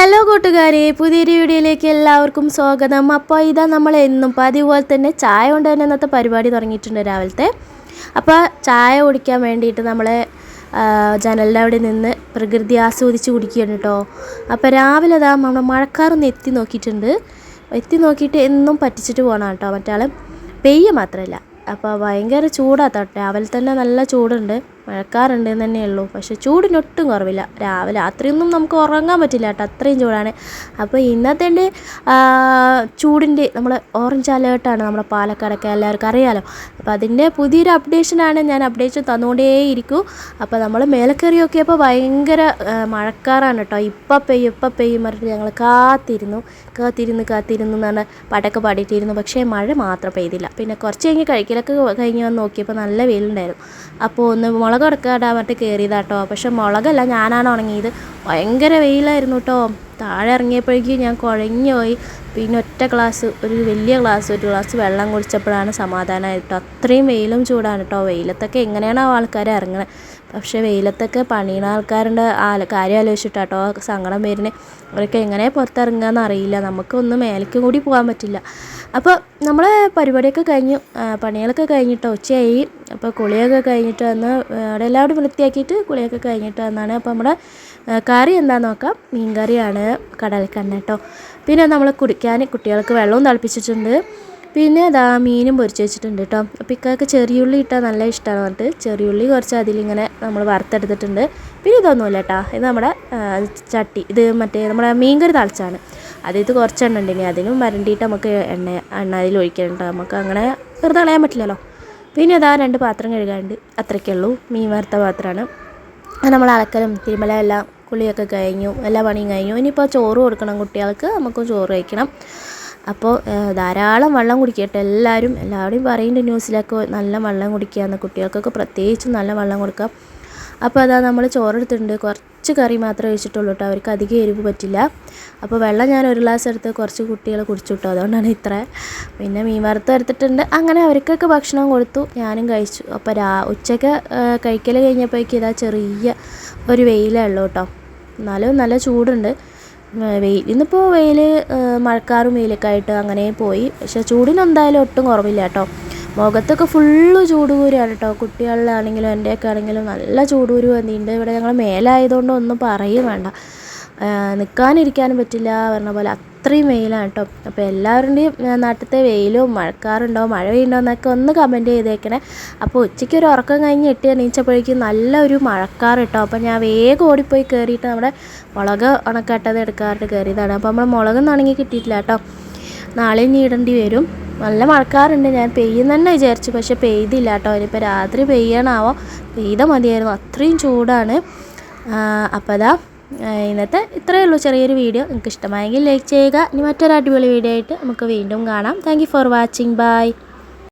Hello കൂട്ടുകാരെ പുതിയൊരു വീഡിയോയിലേക്ക് എല്ലാവർക്കും സ്വാഗതം. അപ്പോൾ ഇതാ നമ്മൾ എന്നും പതിവ് പോലെ തന്നെ ചായ കൊണ്ട് തന്നെ ഇന്നത്തെ പരിപാടി തുടങ്ങിയിട്ടുണ്ട് രാവിലത്തെ. അപ്പോൾ ചായ കുടിക്കാൻ വേണ്ടിയിട്ട് നമ്മൾ ജനലിന്റെ അവിടെ നിന്ന് പ്രകൃതി ആസ്വദിച്ച് കുടിക്കുകയാണ് കേട്ടോ. അപ്പോൾ രാവിലെ ഇതാ നമ്മൾ മഴക്കാറൊന്ന് എത്തി നോക്കിയിട്ടുണ്ട്. എത്തി നോക്കിയിട്ട് എന്നും പറ്റിച്ചിട്ട് പോകണം കേട്ടോ മറ്റാൾ പെയ്യ മാത്രമല്ല അപ്പോൾ ഭയങ്കര ചൂടാട്ടോ രാവിലെ തന്നെ നല്ല ചൂടുണ്ട്. മഴക്കാറുണ്ട് എന്ന് തന്നെ ഉള്ളൂ പക്ഷേ ചൂടിനൊട്ടും കുറവില്ല. രാവിലെ രാത്രിയൊന്നും നമുക്ക് ഉറങ്ങാൻ പറ്റില്ല കേട്ടോ. അത്രയും ചൂടാണ്. അപ്പോൾ ഇന്നത്തെ ചൂടിന്റെ നമ്മൾ ഓറഞ്ച് അലേർട്ടാണ് നമ്മുടെ പാലക്കാടൊക്കെ എല്ലാവർക്കും അറിയാലോ. അപ്പോൾ അതിന്റെ പുതിയൊരു അപ്ഡേഷനാണ് ഞാൻ അപ്ഡേഷൻ തന്നുകൊണ്ടേയിരിക്കും. അപ്പോൾ നമ്മൾ മേലക്കറിയൊക്കെ അപ്പോൾ ഭയങ്കര മഴക്കാറാണ് കേട്ടോ. ഇപ്പം പെയ്യും ഇപ്പം പെയ്യും പറഞ്ഞിട്ട് ഞങ്ങൾ കാത്തിരുന്നു. കാത്തിരുന്ന് കാത്തിരുന്നു എന്ന് പറഞ്ഞാൽ പാട്ടൊക്കെ പാടിയിട്ടിരുന്നു. പക്ഷേ മഴ മാത്രം പെയ്തില്ല. പിന്നെ കുറച്ച് കഴിഞ്ഞ് കഴിക്കലൊക്കെ കഴിഞ്ഞ് വന്ന് നോക്കിയപ്പോൾ നല്ല വെയിലുണ്ടായിരുന്നു. അപ്പോൾ ഒന്ന് മുളക് എടുക്കാടാൻ പറഞ്ഞിട്ട് കയറിയതാട്ടോ പക്ഷെ മുളകല്ല ഞാനാണ് ഉണങ്ങിയത്. ഭയങ്കര വെയിലായിരുന്നു കേട്ടോ താഴെ ഇറങ്ങിയപ്പോഴേക്കും ഞാൻ കുഴഞ്ഞു പോയി പിന്നെ ഒറ്റ ഗ്ലാസ് ഒരു വലിയ ഗ്ലാസ് ഒരു ഗ്ലാസ് വെള്ളം കുടിച്ചപ്പോഴാണ് സമാധാനമായിട്ടോ അത്രയും വെയിലും ചൂടാണ് കേട്ടോ വെയിലത്തൊക്കെ എങ്ങനെയാണ് ആ ആൾക്കാർ ഇറങ്ങണത് പക്ഷേ വെയിലത്തൊക്കെ പണിയണ ആൾക്കാരുടെ ആ കാര്യം ആലോചിച്ചിട്ടാട്ടോ സങ്കടം വരുന്നത് അവരൊക്കെ എങ്ങനെ പുറത്തിറങ്ങുകയെന്ന് അറിയില്ല. നമുക്കൊന്നും മേലേക്ക് കൂടി പോകാൻ പറ്റില്ല. അപ്പോൾ നമ്മളെ പരിപാടിയൊക്കെ കഴിഞ്ഞു. പണികളൊക്കെ കഴിഞ്ഞിട്ടോ ഉച്ചയായി. അപ്പോൾ കുളിയൊക്കെ കഴിഞ്ഞിട്ട് വന്ന് അവിടെ എല്ലാവരും വൃത്തിയാക്കിയിട്ട് കുളിയൊക്കെ കഴിഞ്ഞിട്ട് വന്നാണ്. അപ്പോൾ നമ്മുടെ കറി എന്താന്ന് നോക്കാം. മീൻ കറിയാണ് കടൽക്കണ്ണ കേട്ടോ. പിന്നെ നമ്മൾ കുടിക്കാൻ കുട്ടികൾക്ക് വെള്ളവും തിളപ്പിച്ചിട്ടുണ്ട്. പിന്നെ അതാ മീനും പൊരിച്ച് വെച്ചിട്ടുണ്ട് കേട്ടോ. അപ്പോൾ ഇക്കാക്ക് ചെറിയുള്ളി ഇട്ടാൽ നല്ല ഇഷ്ടമാണ് പറഞ്ഞിട്ട് ചെറിയുള്ളി കുറച്ച് അതിലിങ്ങനെ നമ്മൾ വറുത്തെടുത്തിട്ടുണ്ട്. പിന്നെ ഇതൊന്നുമില്ല കേട്ടോ. ഇത് നമ്മുടെ ചട്ടി. ഇത് മറ്റേ നമ്മുടെ മീൻകറി തളിച്ചാണ്. അതായത് കുറച്ച് എണ്ണ ഉണ്ട് ഇനി അതിനും വരണ്ടിയിട്ട് നമുക്ക് എണ്ണ എണ്ണ അതിൽ ഒഴിക്കണം കേട്ടോ നമുക്ക് അങ്ങനെ വെറുതെ കളയാൻ പറ്റില്ലല്ലോ. പിന്നെ അതാ രണ്ട് പാത്രം കഴുകാണ്ട് അത്രയ്ക്കുള്ളൂ മീൻ വറുത്ത പാത്രമാണ്. നമ്മൾ അലക്കലും തിരുമല എല്ലാം കുളിയൊക്കെ കഴിഞ്ഞു എല്ലാ പണിയും കഴിഞ്ഞു. ഇനിയിപ്പോൾ ചോറ് കൊടുക്കണം കുട്ടികൾക്ക് നമുക്കും ചോറ് കഴിക്കണം. അപ്പോൾ ധാരാളം വെള്ളം കുടിക്കട്ടെ എല്ലാവരും എല്ലാവരും പറയുന്നുണ്ട് ന്യൂസിലൊക്കെ നല്ല വെള്ളം കുടിക്കുക എന്ന് കുട്ടികൾക്കൊക്കെ പ്രത്യേകിച്ചും നല്ല വെള്ളം കൊടുക്കാം. അപ്പോൾ അതാ നമ്മൾ ചോറെടുത്തിട്ടുണ്ട്. കുറച്ച് കറി മാത്രമേ ഒഴിച്ചിട്ടുള്ളൂ കേട്ടോ അവർക്ക് അധികം എരിവ് പറ്റില്ല. അപ്പോൾ വെള്ളം ഞാൻ ഒരു ഗ്ലാസ് എടുത്ത് കുറച്ച് കുട്ടികൾ കുടിച്ചു കിട്ടും അതുകൊണ്ടാണ് ഇത്ര. പിന്നെ മീൻ വറുത്ത് എടുത്തിട്ടുണ്ട്. അങ്ങനെ അവർക്കൊക്കെ ഭക്ഷണം കൊടുത്തു. ഞാനും കഴിച്ചു. അപ്പോൾ രാ ഉച്ചയ്ക്ക് കഴിക്കൽ കഴിഞ്ഞപ്പോഴേക്കും ഇതാ ചെറിയ ഒരു വെയിലേ ഉള്ളൂ കേട്ടോ എന്നാലും നല്ല ചൂടുണ്ട്. വെയിൽ ഇന്നിപ്പോൾ വെയിൽ മഴക്കാറും വെയിലൊക്കെ ആയിട്ട് അങ്ങനെ പോയി. പക്ഷേ ചൂടിനെന്തായാലും ഒട്ടും കുറവില്ല കേട്ടോ മുഖത്തൊക്കെ ഫുള്ള് ചൂടുകൂരാണ് കേട്ടോ കുട്ടികളിലാണെങ്കിലും എന്റെയൊക്കെ ആണെങ്കിലും നല്ല ചൂടുകൂര് വന്നിട്ടുണ്ട് ഇവിടെ ഞങ്ങൾ മേലായതുകൊണ്ട് ഒന്നും പറയും വേണ്ട. നിൽക്കാനിരിക്കാനും പറ്റില്ല പറഞ്ഞ പോലെ അത്രയും വെയിലാണ് കേട്ടോ അപ്പോൾ എല്ലാവരുടെയും നാട്ടിലത്തെ വെയിലും മഴക്കാറുണ്ടോ മഴ പെയ്യുണ്ടോ എന്നൊക്കെ ഒന്ന് കമന്റ് ചെയ്തേക്കണേ. അപ്പോൾ ഉച്ചയ്ക്ക് ഒരു ഉറക്കം കഴിഞ്ഞ് എട്ടി എണീച്ചപ്പോഴേക്കും നല്ലൊരു മഴക്കാർ കേട്ടോ അപ്പോൾ ഞാൻ വേഗം ഓടിപ്പോയി കയറിയിട്ട് നമ്മുടെ മുളക് ഉണക്കാട്ടത് എടുക്കാറുണ്ട് കയറിയതാണ് അപ്പോൾ നമ്മൾ മുളകൊന്നും ഉണങ്ങി കിട്ടിയിട്ടില്ല കേട്ടോ. നാളെ ഇനി ഇടേണ്ടി വരും. നല്ല മഴക്കാറുണ്ട്. ഞാൻ പെയ്യുന്ന തന്നെ വിചാരിച്ചു. പക്ഷെ പെയ്തില്ല കേട്ടോ. ഇനിയിപ്പോൾ രാത്രി പെയ്യണാവോ? പെയ്ത മതിയായിരുന്നു. അത്രയും ചൂടാണ്. അപ്പോൾ അതാ ഇന്നത്തെ ഇത്രയേ ഉള്ളൂ ചെറിയൊരു വീഡിയോ. നിങ്ങൾക്ക് ഇഷ്ടമായെങ്കിൽ ലൈക്ക് ചെയ്യുക. ഇനി മറ്റൊരു അടിപൊളി വീഡിയോ ആയിട്ട് നമുക്ക് വീണ്ടും കാണാം. Thank for watching. ബൈ.